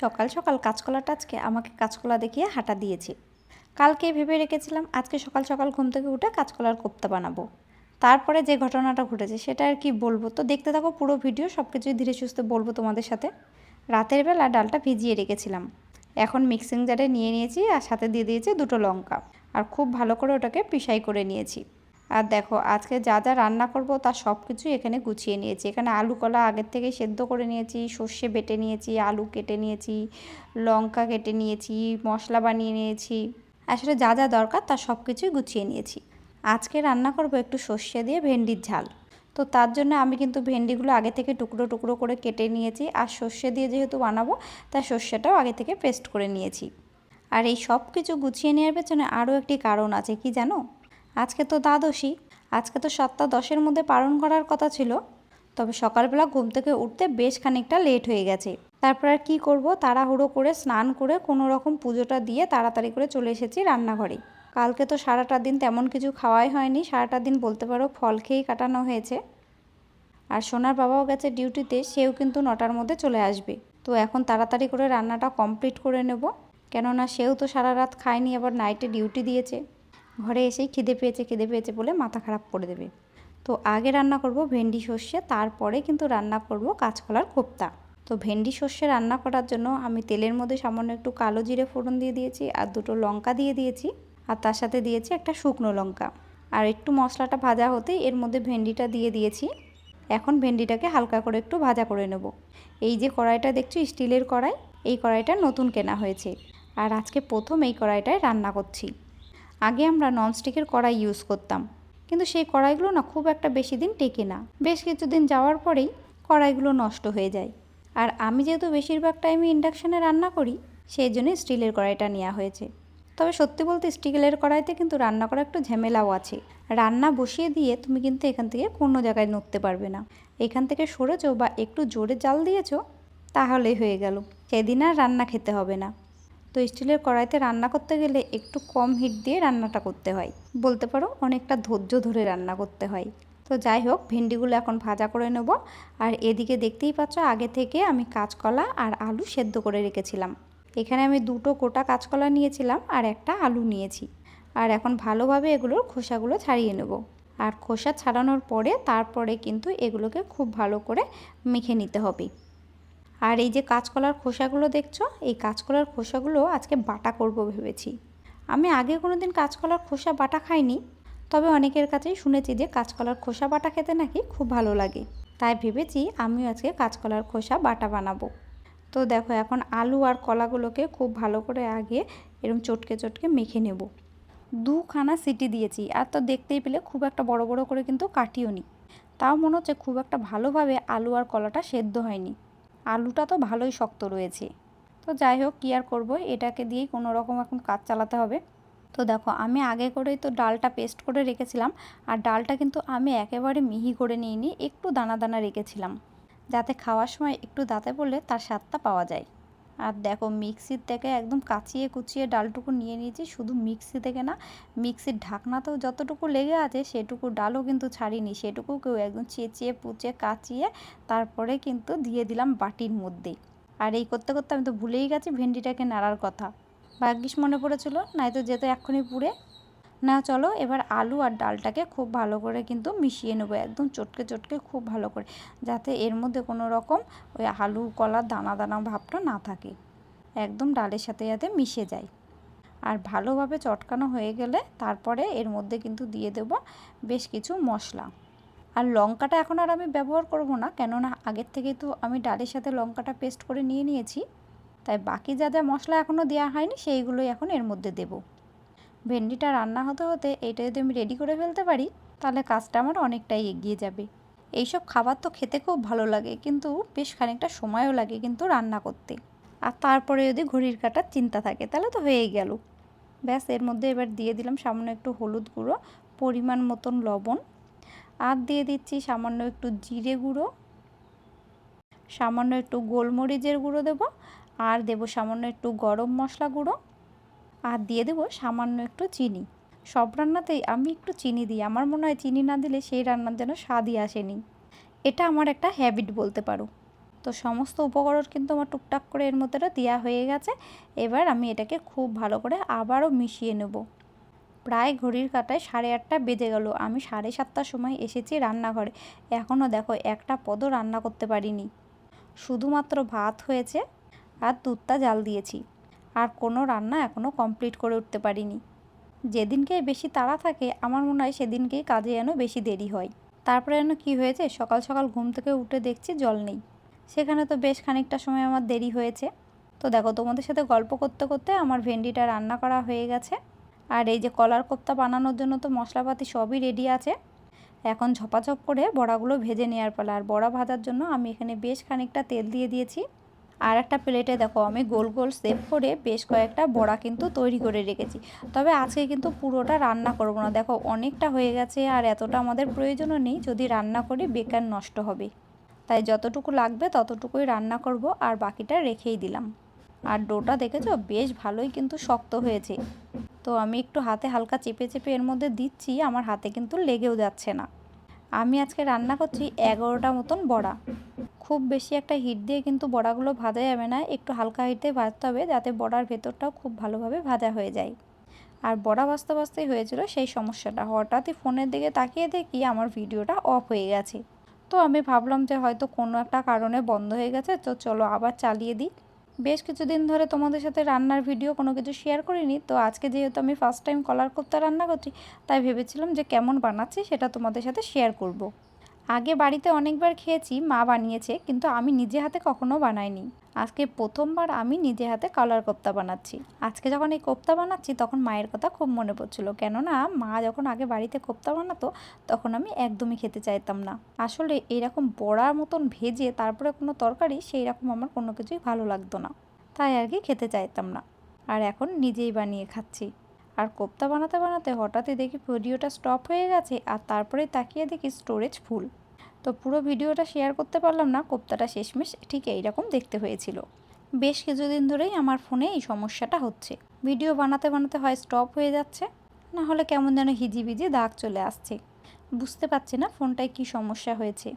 সকাল সকাল কাঁচকলাটা আজকে আমাকে কাঁচকলা দেখিয়ে হাঁটা দিয়েছে। কালকে ভেবে রেখেছিলাম আজকে সকাল সকাল ঘুম থেকে উঠে কাঁচকলার কোপ্তা বানাবো। তারপরে যে ঘটনাটা ঘটেছে সেটা আর কি বলব? তো দেখতে থাকো পুরো ভিডিও সব কিছুই ধীরে সুস্থে বলব তোমাদের সাথে। রাতের বেলা ডালটা ভিজিয়ে রেখেছিলাম। এখন মিক্সিং জারে নিয়ে নিয়েছি আর সাথে দিয়ে দিয়েছি দুটো লঙ্কা। আর খুব ভালো করে ওটাকে পিসাই করে নিয়েছি। আর দেখো, আজকে যা যা রান্না করব তার সব কিছু এখানে গুছিয়ে নিয়েছি। এখানে আলু কলা আগের থেকে সেদ্ধ করে নিয়েছি, সর্ষে বেটে নিয়েছি, আলু কেটে নিয়েছি, লঙ্কা কেটে নিয়েছি, মশলা বানিয়ে নিয়েছি। আসলে যা যা দরকার তার সব কিছুই গুছিয়ে নিয়েছি। আজকে রান্না করব একটু সর্ষে দিয়ে ভেন্ডির ঝাল। তো তার জন্য আমি কিন্তু ভেন্ডিগুলো আগে থেকে টুকরো টুকরো করে কেটে নিয়েছি আর সর্ষে দিয়ে যেহেতু বানাবো তাই সর্ষেটাও আগে থেকে পেস্ট করে নিয়েছি। আর এই সব কিছু গুছিয়ে নেওয়ার পেছনে আরও একটি কারণ আছে, কি জানো? আজকে তো দ্বাদশী, আজকে তো সাতটা দশের মধ্যে পালন করার কথা ছিল। তবে সকালবেলা ঘুম থেকে উঠতে বেশ খানিকটা লেট হয়ে গেছে। তারপর আর কী করব? তাড়াহুড়ো করে, স্নান করে, কোনো রকম পুজোটা দিয়ে তাড়াতাড়ি করে চলে এসেছি রান্নাঘরে। কালকে তো সারাটা দিন তেমন কিছু খাওয়াই হয়নি, সারাটা দিন বলতে পারো ফল খেয়েই কাটানো হয়েছে। আর সোনার বাবাও গেছে ডিউটিতে, সেও কিন্তু নটার মধ্যে চলে আসবে। তো এখন তাড়াতাড়ি করে রান্নাটা কমপ্লিট করে নেব। কেননা সেও তো সারা রাত খায়নি, আবার নাইটে ডিউটি দিয়েছে। ঘরে এসেই খিদে পেয়েছে খিদে পেয়েছে বলে মাথা খারাপ করে দেবে। তো আগে রান্না করব ভেন্ডি সর্ষে, তারপরে কিন্তু রান্না করব কাঁচকলার কোপ্তা। তো ভেন্ডি সর্ষে রান্না করার জন্য আমি তেলের মধ্যে সামান্য একটু কালো জিরে ফোড়ন দিয়ে দিয়েছি আর দুটো লঙ্কা দিয়ে দিয়েছি আর তার সাথে দিয়েছি একটা শুকনো লঙ্কা। আর একটু মশলাটা ভাজা হতেই এর মধ্যে ভেন্ডিটা দিয়ে দিয়েছি। এখন ভেন্ডিটাকে হালকা করে একটু ভাজা করে নেব। এই যে কড়াইটা দেখছ, স্টিলের কড়াই, এই কড়াইটা নতুন কেনা হয়েছে। আর আজকে প্রথম এই কড়াইটায় রান্না করছি। আগে আমরা ননস্টিকের কড়াই ইউজ করতাম। কিন্তু সেই কড়াইগুলো না খুব একটা বেশি দিন টেকে না। বেশ কিছুদিন যাওয়ার পরেই কড়াইগুলো নষ্ট হয়ে যায়। আর আমি যেহেতু বেশিরভাগ টাইমে ইন্ডাকশানে রান্না করি, সেই জন্য স্টিলের কড়াইটা নেওয়া হয়েছে। তবে সত্যি বলতে স্টিলের কড়াইতে কিন্তু রান্না করা একটু ঝামেলাও আছে। রান্না বসিয়ে দিয়ে তুমি কিন্তু এখান থেকে কোনো জায়গায় নড়তে পারবে না। এখান থেকে সরেছো বা একটু জোরে জাল দিয়েছ, তাহলেই হয়ে গেল। সেদিন আর রান্না খেতে হবে না। তো স্টিলের কড়াইতে রান্না করতে গেলে একটু কম হিট দিয়ে রান্নাটা করতে হয়। বলতে পারো অনেকটা ধৈর্য ধরে রান্না করতে হয়। তো যাই হোক, ভেন্ডিগুলো এখন ভাজা করে নেব। আর এদিকে দেখতেই পাচ্ছ, আগে থেকে আমি কাঁচকলা আর আলু সেদ্ধ করে রেখেছিলাম। এখানে আমি দুটো কোটা কাঁচকলা নিয়েছিলাম আর একটা আলু নিয়েছি। আর এখন ভালোভাবে এগুলোর খোসাগুলো ছাড়িয়ে নেব। আর খোসা ছাড়ানোর পরে তারপরে কিন্তু এগুলোকে খুব ভালো করে মেখে নিতে হবে। আর এই যে কাঁচকলার খোসাগুলো দেখছ? এই কাঁচকলার খোসাগুলো আজকে বাটা করব ভেবেছি। আমি আগে কোনো দিন কাঁচকলার খোসা বাটা খাইনি, তবে অনেকের কাছেই শুনেছি যে কাঁচকলার খোসা বাটা খেতে নাকি খুব ভালো লাগে। তাই ভেবেছি আমিও আজকে কাঁচকলার খোসা বাটা বানাবো। তো দেখো, এখন আলু আর কলাগুলোকে খুব ভালো করে আগে এরকম চটকে চটকে মেখে নেব। দুখানা সিটি দিয়েছি, আর তো দেখতেই পেলে খুব একটা বড় বড় করে কিন্তু কাটিও নি তাও মনে হচ্ছে খুব একটা ভালোভাবে আলু আর কলাটা সেদ্ধ হয়নি। আলুটা তো ভালোই শক্ত রয়েছে। তো যাই হোক, কী আর করব? এটাকে দিয়েই কোনো রকম এখন কাজ চালাতে হবে। তো দেখো, আমি আগে করেই তো ডালটা পেস্ট করে রেখেছিলাম, আর ডালটা কিন্তু আমি একেবারে মিহি করে নিইনি, একটু দানা দানা রেখেছিলাম। যাতে খাওয়ার সময় একটু দাঁতে পড়লে তার স্বাদটা পাওয়া যায়। আর দেখো মিক্সির থেকে একদম কাচিয়ে কুচিয়ে ডালটুকু নিয়ে নিয়েছি, শুধু মিক্সি থেকে না, মিক্সির ঢাকনাতেও যতটুকু লেগে আছে সেটুকু ডালও কিন্তু ছাড়িনি, সেটুকু কেউ একদম চেঁচিয়ে পুচিয়ে কাচিয়ে তারপরে কিন্তু দিয়ে দিলাম বাটির মধ্যে। আর এই করতে করতে আমি তো ভুলেই গেছি, ভেন্ডিটাকে নাড়ার কথা। ভাগ্যিস মনে পড়েছিল নয়তো যেত এক্ষুনি পুড়ে না চলো, এবার আলু আর ডালটাকে খুব ভালো করে কিন্তু মিশিয়ে নেব, একদম চটকে চটকে খুব ভালো করে, যাতে এর মধ্যে কোনো রকম ওই আলু কলার দানা দানা ভাবটা না থাকে, একদম ডালের সাথে যাতে মিশে যায়। আর ভালোভাবে চটকানো হয়ে গেলে তারপরে এর মধ্যে কিন্তু দিয়ে দেব বেশ কিছু মশলা। আর লঙ্কাটা এখন আর আমি ব্যবহার করব না, কেননা আগের থেকেই তো আমি ডালের সাথে লঙ্কাটা পেস্ট করে নিয়ে নিয়েছি, তাই বাকি যা যা মশলা এখনও দেওয়া হয়নি, সেইগুলোই এখন এর মধ্যে দেবো। ভেন্ডিটা রান্না হতে হতে এটা যদি আমি রেডি করে ফেলতে পারি, তাহলে কাজটা আমার অনেকটাই এগিয়ে যাবে। এইসব খাবার তো খেতে খুব ভালো লাগে, কিন্তু বেশ খানিকটা সময়ও লাগে কিন্তু রান্না করতে। আর তারপরে যদি ঘড়ির কাটার চিন্তা থাকে, তাহলে তো হয়েই গেল। ব্যাস, এর মধ্যে এবার দিয়ে দিলাম সামান্য একটু হলুদ গুঁড়ো, পরিমাণ মতন লবণ। আর দিয়ে দিচ্ছি সামান্য একটু জিরে গুঁড়ো। সামান্য একটু গোলমরিচের গুঁড়ো দেবো। আর দেবো সামান্য একটু গরম মশলা গুঁড়ো। আর দিয়ে দেবো সামান্য একটু চিনি। সব রান্নাতেই আমি একটু চিনি দিই। আমার মনে হয় চিনি না দিলে সেই রান্নার যেন স্বাদই আসেনি। এটা আমার একটা হ্যাবিট বলতে পারো। তো সমস্ত উপকরণ কিন্তু আমার টুকটাক করে এর মধ্যে দেওয়া হয়ে গেছে। এবার আমি এটাকে খুব ভালো করে আবারও মিশিয়ে নেব। প্রায় ঘড়ির কাটায় সাড়ে আটটা বেজে গেল। আমি সাড়ে সাতটার সময় এসেছি রান্নাঘরে। এখনও দেখো একটা পদও রান্না করতে পারিনি। শুধুমাত্র ভাত হয়েছে আর দুধটা জাল দিয়েছি। আর কোনো রান্না এখনও কমপ্লিট করে উঠতে পারিনি। যেদিনকে বেশি তাড়া থাকে, আমার মনে হয় সেদিনকেই কাজে যেন বেশি দেরি হয়। তারপরে যেন কী হয়েছে, সকাল সকাল ঘুম থেকে উঠে দেখছি জল নেই। সেখানে তো বেশ খানিকটা সময় আমার দেরি হয়েছে। তো দেখো, তোমাদের সাথে গল্প করতে করতে আমার ভেন্ডিটা রান্না করা হয়ে গেছে। আর এই যে কলার কোপ্তা বানানোর জন্য তো মশলাপাতি সবই রেডি আছে। এখন ঝপাঝপ করে বড়াগুলো ভেজে নেওয়ার পালা। আর বড়া ভাজার জন্য আমি এখানে বেশ খানিকটা তেল দিয়ে দিয়েছি। আর একটা প্লেটে দেখো আমি গোল গোল সেভ করে বেশ কয়েকটা বড়া কিন্তু তৈরি করে রেখেছি। তবে আজকে কিন্তু পুরোটা রান্না করব না। দেখো অনেকটা হয়ে গেছে আর এতটা আমাদের প্রয়োজনও নেই। যদি রান্না করি বেকার নষ্ট হবে। তাই যতটুকু লাগবে ততটুকুই রান্না করব আর বাকিটা রেখেই দিলাম। আর ডোটা দেখেছ? বেশ ভালোই কিন্তু শক্ত হয়েছে। তো আমি একটু হাতে হালকা চেপে চেপে এর মধ্যে দিচ্ছি। আমার হাতে কিন্তু লেগেও যাচ্ছে না। আমি আজকে রান্না করছি এগারোটা মতন বড়া। খুব বেশি একটা হিট দিয়ে কিন্তু বড়াগুলো ভাজা যাবে না, একটু হালকা হিটে ভাজতে হবে যাতে বড়ার ভেতরটাও খুব ভালোভাবে ভাজা হয়ে যায়। আর বড়া ভাজতে ভাজতেই হয়েছিল সেই সমস্যাটা, হঠাৎই ফোনের দিকে তাকিয়ে দেখি আমার ভিডিওটা অফ হয়ে গেছে। তো আমি ভাবলাম যে হয়তো কোনো একটা কারণে বন্ধ হয়ে গেছে, তো চলো আবার চালিয়ে দিই। বেশ কিছুদিন ধরে তোমাদের সাথে রান্নার ভিডিও কোনো কিছু শেয়ার করিনি, তো আজকে যেহেতু আমি ফার্স্ট টাইম কলার কোপ্তা রান্না করছি, তাই ভেবেছিলাম যে কেমন বানাচ্ছি সেটা তোমাদের সাথে শেয়ার করব। আগে বাড়িতে অনেকবার খেয়েছি, মা বানিয়েছে, কিন্তু আমি নিজে হাতে কখনো বানাইনি। আজকে প্রথমবার আমি নিজে হাতে কালার কোপ্তা বানাচ্ছি। আজকে যখন এই কোপ্তা বানাচ্ছি, তখন মায়ের কথা খুব মনে পড়ছিল। কেননা, মা যখন আগে বাড়িতে কোপ্তা বানাতো, তখন আমি একদমই খেতে চাইতাম না। আসলে এরকম বড়ার মতন ভেজে তারপরে কোনো তরকারি সেই রকম আমার কোনো কিছুই ভালো লাগতো না। তাই আর কি খেতে চাইতাম না। আর এখন নিজেই বানিয়ে খাচ্ছি। আর কোপ্তা বানাতে বানাতে হঠাৎই দেখি ভিডিওটা স্টপ হয়ে গেছে আর তারপরে তাকিয়ে দেখি স্টোরেজ ফুল তো পুরো ভিডিওটা শেয়ার করতে পারলাম না, কোপ্তাটা শেষমেশ ঠিক এইরকম দেখতে হয়েছিল। বেশ কিছুদিন ধরেই আমার ফোনে এই সমস্যাটা হচ্ছে। ভিডিও বানাতে বানাতে হয় স্টপ হয়ে যাচ্ছে, না হলে কেমন যেন হিজিবিজি দাগ চলে আসছে। বুঝতে পারছি না ফোনটায় কি সমস্যা হয়েছে।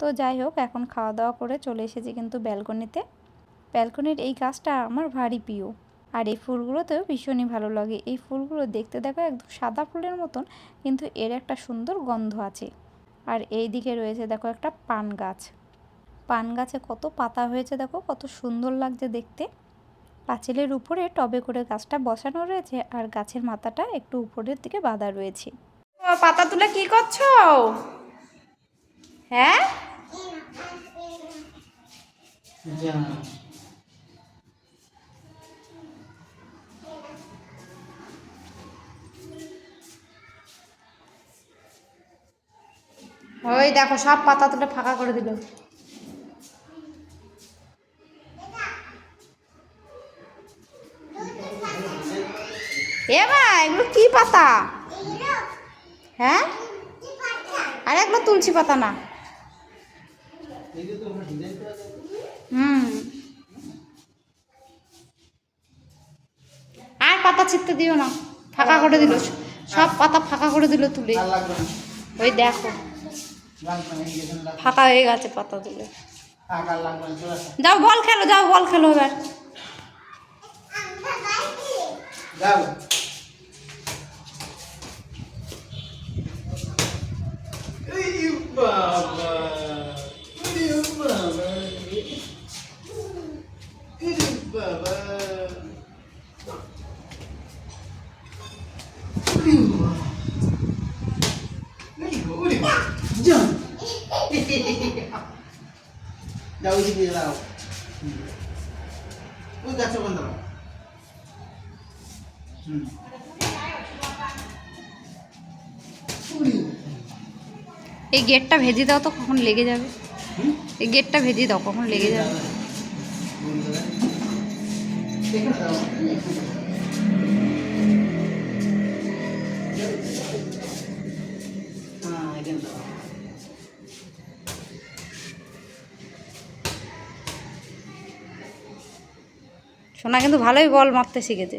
তো যাই হোক, এখন খাওয়া দাওয়া করে চলে এসেছি কিন্তু ব্যালকনিতে। ব্যালকনির এই গাছটা আমার ভারী প্রিয়। আর এই ফুলগুলোতেও ভীষণই ভালো লাগে। এই ফুলগুলো দেখতে দেখো একদম সাদা ফুলের মতন, কিন্তু এর একটা সুন্দর গন্ধ আছে। আর এই দিকে রয়েছে দেখো একটা পান গাছ। পান গাছে কত পাতা হয়েছে দেখো, কত সুন্দর লাগছে দেখতে। পাঁচিলের উপরে টবে করে গাছটা বসানো রয়েছে আর গাছের মাথাটা একটু উপরের দিকে বাঁধা রয়েছে। পাতা তুলে কি করছ? হ্যাঁ? দেখো সব পাতা তুলে ফাঁকা করে দিল। এ মা এগুলো কি পাতা? হ্যাঁ? আর এগুলো তুলসী পাতা না। হুম। আর পাতা ছিটতে দিও না ফাঁকা করে দিল। সব পাতা ফাঁকা করে দিল তুলে। ওই দেখো। ফাঁকা হয়ে গেছে পাতা তুলে যাও বল খেলো যাও বল খেলো এবার এই গেটটা ভেজে দাও তো, কখন লেগে যাবে? এই গেটটা ভেজে দাও, কখন লেগে যাবে? হ্যাঁ সোনা কিন্তু ভালোই বল মারতে শিখেছে।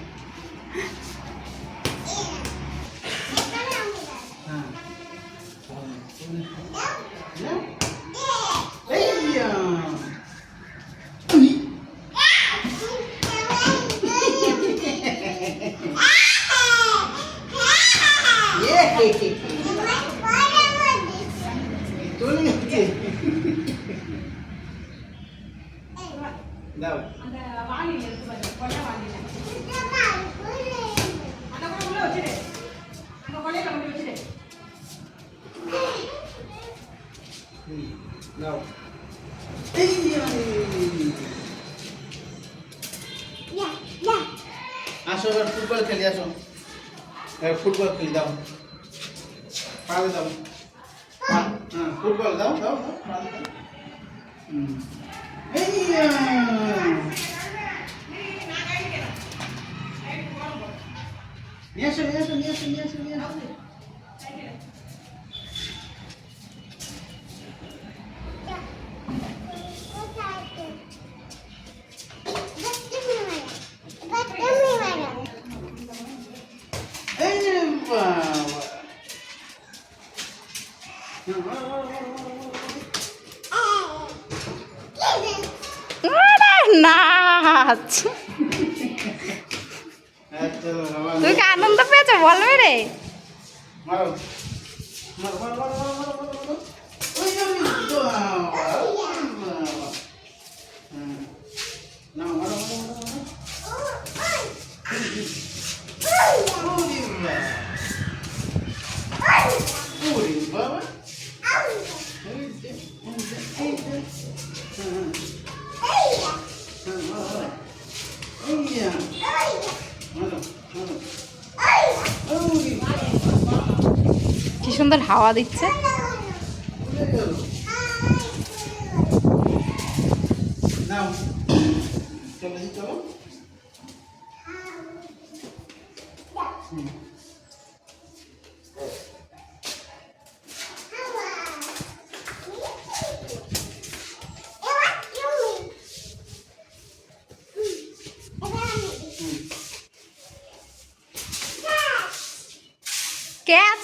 ফুটবল খেলি দাও পালে দাও পা- হ্যাঁ ফুটবল দাও দাও দাও পালে দাও হুম। এই নিয়ে আসো নিয়ে আসো নিয়ে আসো নিয়ে আসো নিয়ে আসো নাচ তুই কি আনন্দ পেয়েছ? বলবে রে। সুন্দর হাওয়া দিচ্ছে।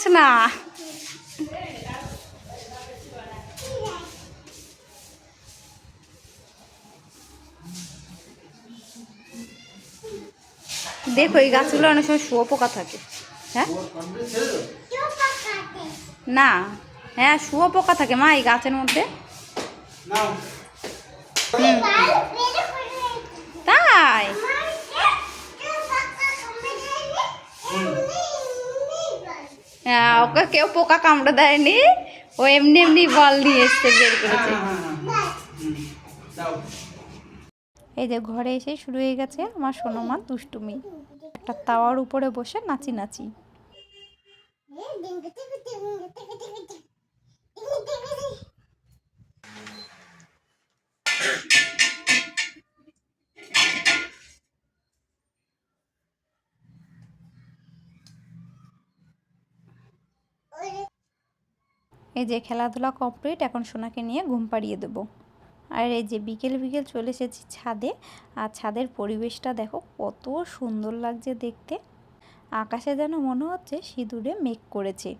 উড়ে দেখো এই গাছগুলো অনেক সময় শুয়োপোকা থাকে। হ্যাঁ? না হ্যাঁ শুয়োপোকা থাকে। মা এই গাছের মধ্যে। তাই? হ্যাঁ, ওকে কেউ পোকা কামড়ে দেয়নি? ও এমনি এমনি বল নিয়ে এসছে বের করেছে। এই যে ঘরে এসে শুরু হয়ে গেছে আমার সোনমার দুষ্টুমি। একটা তাওয়ার উপরে বসে নাচি নাচি। এই যে খেলাধুলা কমপ্লিট, এখন সোনাকে নিয়ে ঘুম পাড়িয়ে দেবো। আর এই যে বিকেল বিকেল চলে এসেছি ছাদে, আর ছাদের পরিবেশটা দেখো কত সুন্দর লাগছে দেখতে। আকাশে যেন মনে হচ্ছে সিঁদুরে মেঘ করেছে।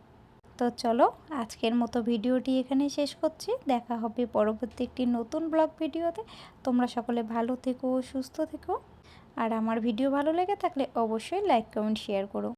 তো চলো আজকের মতো ভিডিওটি এখানে শেষ করছি। দেখা হবে পরবর্তী একটি নতুন ব্লগ ভিডিওতে। তোমরা সকলে ভালো থেকো, সুস্থ থেকো। আর আমার ভিডিও ভালো লেগে থাকলে অবশ্যই লাইক, কমেন্ট, শেয়ার করো।